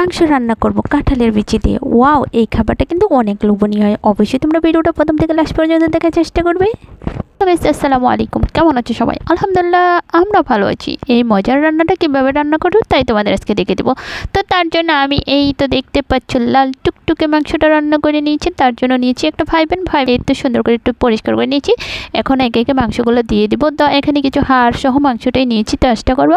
মাংস রান্না করব, কাঁঠালের বিচি দিয়ে। ওয়াও, এই খাবারটা কিন্তু অনেক লোভনীয় হয়। অবশ্যই তোমরা ভিডিওটা প্রথম থেকে লাস্ট পর্যন্ত দেখার চেষ্টা করবে। আসসালামু আলাইকুম। কেমন আছো সবাই? আলহামদুলিল্লাহ, আমরা ভালো আছি। এই মজার রান্নাটা কীভাবে রান্না করব তাই তোমাদের আজকে দেখে দেবো। তো তার জন্য আমি এই তো দেখতে পাচ্ছ, লাল টুকটুকে মাংসটা রান্না করে নিয়েছি। তার জন্য নিয়েছি একটা ফাইভ অ্যান্ড একটু সুন্দর করে একটু পরিষ্কার করে নিয়েছি। এখন একে একে মাংসগুলো দিয়ে দিব। তো এখানে কিছু হাড় সহ মাংসটাই নিয়েছি। তো চেষ্টা করব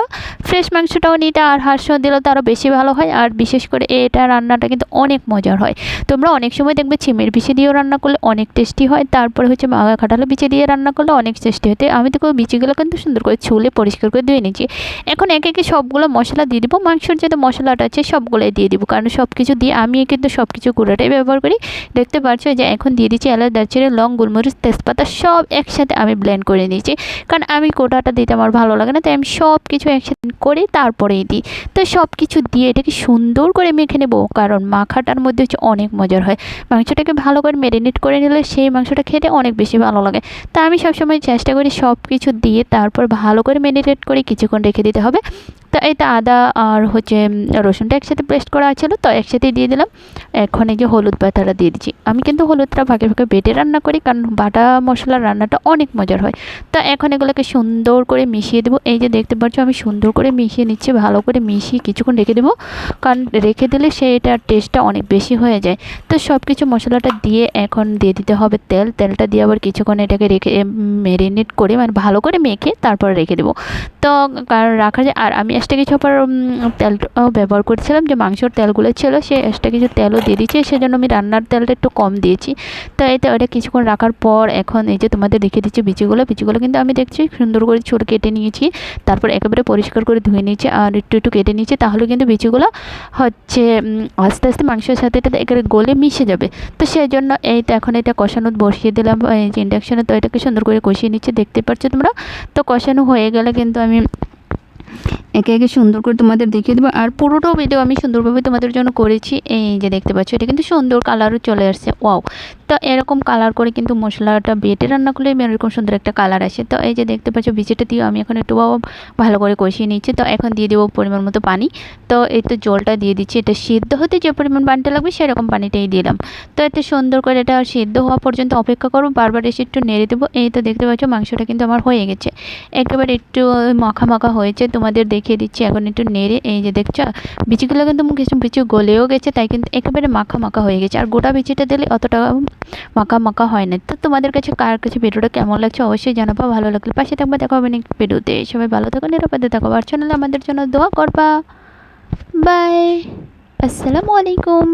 ফ্রেশ মাংসটাও নিতে। আর হাড় সহ দিলে তো আরও বেশি ভালো হয়। আর বিশেষ করে এটা রান্নাটা কিন্তু অনেক মজার হয়। তোমরা অনেক সময় দেখবে চিমের বিচি দিয়েও রান্না করলে অনেক টেস্টি হয়। তারপরে হচ্ছে মাগা কাঁঠালের বিচি দিয়ে রান্না করলে অনেক টেস্টি হতে। আমি তো বিচিগুলো কিন্তু সুন্দর করে ছুলে পরিষ্কার করে ধুয়ে নিচ্ছি এখন একে একে সবগুলো মশলা দিয়ে দিব। মাংসের যে মশলাটা আছে সবগুলোই দিয়ে দিব। কারণ সব কিছু দিয়ে আমি কিন্তু সব কিছু গুঁড়োটাই ব্যবহার করি। দেখতে পাচ্ছ যে এখন দিয়ে দিচ্ছি এলাচ, দারচিনি, লং, গোলমরিচ, তেজপাতা সব একসাথে আমি ব্লেন্ড করে নিয়েছি। কারণ আমি গোটাটা দিতে আমার ভালো লাগে না, তাই আমি সব কিছু একসাথে করে তারপরেই দিই। তো সব কিছু দিয়ে এটাকে সুন্দর করে মেখে নেব। কারণ মাখাটার মধ্যে হচ্ছে অনেক মজার হয়। মাংসটাকে ভালো করে ম্যারিনেট করে নিলে সেই মাংসটা খেতে অনেক বেশি ভালো লাগে। তা আমি সবসময় চেষ্টা করি সব কিছু দিয়ে তারপর ভালো করে মেডিটেট করে কিছুক্ষণ রেখে দিতে হবে। তো এই তো আদা আর হচ্ছে রসুনটা একসাথে পেস্ট করা ছিল, তো একসাথেই দিয়ে দিলাম। এখন এই যে হলুদ পাতাটা দিয়ে দিচ্ছি। আমি কিন্তু হলুদটা ভাগে ভাগে বেটে রান্না করি, কারণ বাটা মশলার রান্নাটা অনেক মজার হয়। তো এখন এগুলোকে সুন্দর করে মিশিয়ে দেবো। এই যে দেখতে পাচ্ছ, আমি সুন্দর করে মিশিয়ে নিচ্ছি, ভালো করে মিশিয়ে কিছুক্ষণ রেখে দেবো। কারণ রেখে দিলে সেইটার টেস্টটা অনেক বেশি হয়ে যায়। তো সব কিছু মশলাটা দিয়ে এখন দিয়ে দিতে হবে তেল। তেলটা দিয়ে আবার কিছুক্ষণ এটাকে রেখে ম্যারিনেট করে মানে ভালো করে মেখে তারপর রেখে দেবো। তো কারণ রাখা যায় আর আমি এক্সট্রা কিছু আবার তেল ব্যবহার করছিলাম, যে মাংসর তেলগুলো ছিল, সে এক্সট্রা কিছু তেলও দিয়ে দিয়েছি, সেজন্য আমি রান্নার তেলটা একটু কম দিয়েছি। তো এতে ওটা কিছুক্ষণ রাখার পর এখন এই যে তোমাদের রেখে দিচ্ছি বিচিগুলো বিচিগুলো কিন্তু আমি দেখছি সুন্দর করে ছোট কেটে নিয়েছি, তারপর একেবারে পরিষ্কার করে ধুয়ে নিয়েছি, আর একটু একটু কেটে নিয়েছি, তাহলে কিন্তু বিচিগুলো হচ্ছে আস্তে আস্তে মাংসের সাথে এটা একেবারে গলে মিশে যাবে। তো সেই জন্য এই তো এখন এটা কষানো বসিয়ে দিলাম, এই ইন্ডাকশানে তো এটাকে সুন্দর করে কষিয়ে নিচ্ছে, দেখতে পাচ্ছ তোমরা? তো কষানো হয়ে গেলে কিন্তু আমি একে একে সুন্দর করে তোমাদের দেখিয়ে দেবো। আর পুরোটাও ভিডিও আমি সুন্দরভাবে তোমাদের জন্য করেছি। এই যে দেখতে পাচ্ছ, এটা কিন্তু সুন্দর কালারও চলে আসছে। ওয়াও তো এরকম কালার করে কিন্তু মশলাটা বেটে রান্না করলে এরকম সুন্দর একটা কালার আসে। তো এই যে দেখতে পাচ্ছ বিচিটা দিয়ে আমি এখন একটু ভালো করে কষিয়ে নিচ্ছি। তো এখন দিয়ে দেবো পরিমাণ মতো পানি। তো এই তো জলটা দিয়ে দিচ্ছি। এটা সিদ্ধ হতে যে পরিমাণ পানিটা লাগবে সেরকম পানিটাই দিলাম। তো এতে সুন্দর করে এটা সিদ্ধ হওয়া পর্যন্ত অপেক্ষা করব। বারবার এসে একটু নেড়ে দেবো। এই তো দেখতে পাচ্ছ মাংসটা কিন্তু আমার হয়ে গেছে। একেবারে একটু মাখা মাখা হয়েছে। তোমাদের দেখিয়ে দিচ্ছি এখন একটু নেড়ে। এই যে দেখছ, বিচিগুলো কিন্তু কিছু বিচি গলেও গেছে, তাই কিন্তু একেবারে মাখা মাখা হয়ে গেছে। আর গোটা বিচিটা দিলে অতটা মাখা মাকা হয় না। তো তোমাদের কাছে কার কাছে ভিডিওটা কেমন লাগছে অবশ্যই জানাব, ভালো লাগলে পাশে থাকবে, দেখো আমি নেক্সট ভিডিওতে। সবাই ভালো থাকো, নিরাপদে থাকো। আর চ্যানেলে আমাদের জন্য দোয়া করবা। বাই আসসালামু আলাইকুম